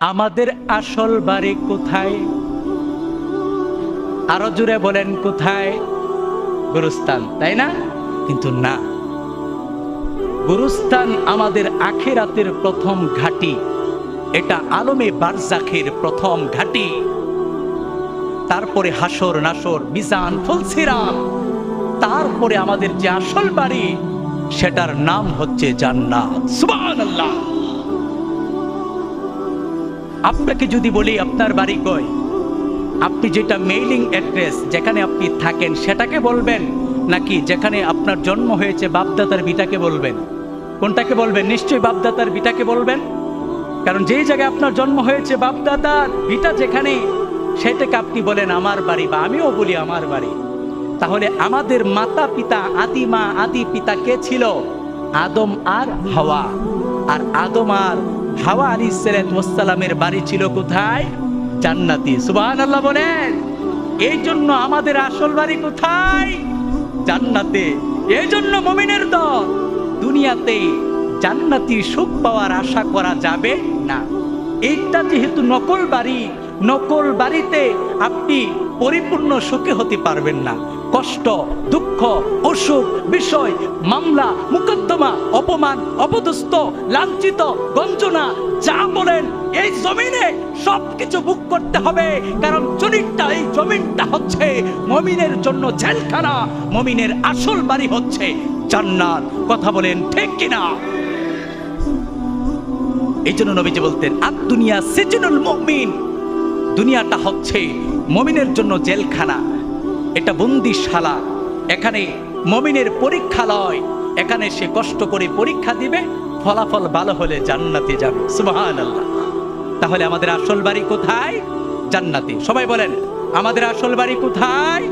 আমাদের আসল বাড়ি কোথায়? আরও জুড়ে বলেন, কোথায়? গুরুস্থান, তাই না? কিন্তু না। গুরুস্থান আমাদের আখেরাতের প্রথম ঘাটি। এটা আলমে বারজাখের প্রথম ঘাটি। তারপরে হাসর নাসর, মিজান ফুলসিরাম তারপরে আমাদের যে আসল বাড়ি, সেটার নাম হচ্ছে জান্নাত। সুবহানাল্লাহ। আপনাকে যদি বলি, আপনার বাড়ি কই? আপনি যেটা মেইলিং অ্যাড্রেস যেখানে আপনি থাকেন, সেটাকে বলবেন, নাকি যেখানে আপনার জন্ম হয়েছে বাপদাতার বিটাকে বলবেন? কোনটাকে বলবেন? নিশ্চয়ই বাপদাতার বিটাকে বলবেন? কারণ যেই জায়গায় আপনার জন্ম হয়েছে, বাপদাদার বিটা যেখানে সেটাকে আপনি বলেন, আমার বাড়ি বা আমিও বলি, আমার বাড়ি। তাহলে আমাদের মাতা পিতা আদি মা আদি পিতা কে ছিল? আদম আর হাওয়া। আর আদম আর হাওয়া আলী সালামের বাড়ি ছিল কোথায়? জান্নাতি। সুবাহান আল্লাহ বলেন এই জন্য আমাদের আসল বাড়ি কোথায়? জান্নাতে। এই জন্য মমিনের দল। দুনিয়াতে জান্নাতি সুখ পাওয়ার আশা করা যাবে না। এইটা যেহেতু নকল বাড়ি, নকল বাড়িতে আপনি পরিপূর্ণ সুখে হতে পারবেন না। কষ্ট, দুঃখ অসুখ বিষয়, মামলা, মুকদ্দমা, অপমান লাঞ্ছিত, গঞ্জনা, যা বলেন, এই জমিনে সবকিছু বুক করতে হবে। কারণ চরিত্রটা এই জমিনটা হচ্ছে মমিনের জন্য জেলখানা, মমিনের আসল বাড়ি হচ্ছে জান্নাত। কথা বলেন ঠিক কিনা? এই জন্য নবীজি বলতেন আদ দুনিয়া সেজনুল মুমিন। দুনিয়াটা হচ্ছে মমিনের জন্য জেলখানা। এটা বন্দিশালা। এখানে মমিনের পরীক্ষালয় এখানে সে কষ্ট করে পরীক্ষা দিবে, ফলাফল ভালো হলে জান্নাতে যাবে। সুবহানাল্লাহ। তাহলে আমাদের আসল বাড়ি কোথায়? জান্নাতে। সবাই বলেন, আমাদের আসল বাড়ি কোথায়?